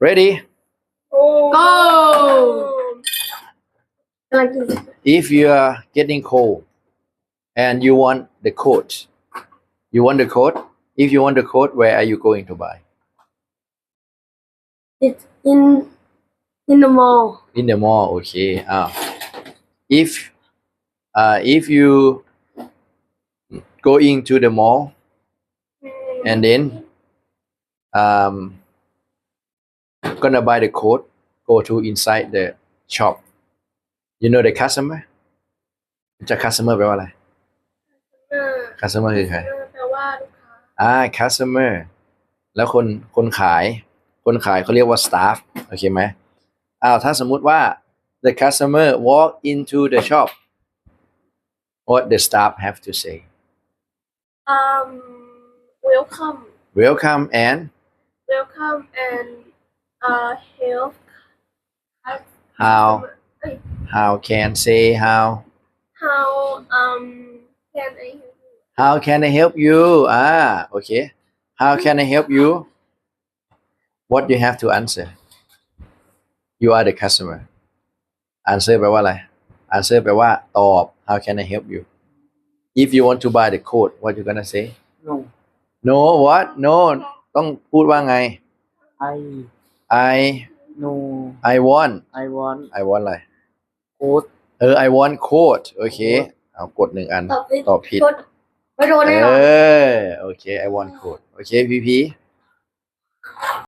Ready? Go! If you are getting cold and you want the coat, you want the coat? If you want the coat, where are you going to buy? It's in in the mall. In the mall, okay. Uh, if uh, if you go into the mall and then um gonna buy the coat go to inside the shop you know the customer จะ customer แปลว่าอะไร customer คือใครแปลว่าลูกค้าอ่า customer แล้วคนคนขาย คนขายเขาเรียกว่า staff โอเคไหมอ้าวถ้าสมมุติว่า the customer walk into the shop what the staff have to say um welcome welcome and welcome and uh help how เอ้ย how can say how how um can I help you how can I help you อ่าโอเค how can I help you what you have to answer you are the customer answer แปลว่าอะไร answer แปลว่าตอบ how can I help you if you want to buy the coat what you gonna say No, no what no ต้องพูดว่าไง I I no, I want I want I want อะไร coat. เออ I want coat โอเค เอากดหนึ่งอัน ตอบผิดตอบผิดโดนไม่โดนเอแน่นอนอโอเค I want coat โอเคพีพี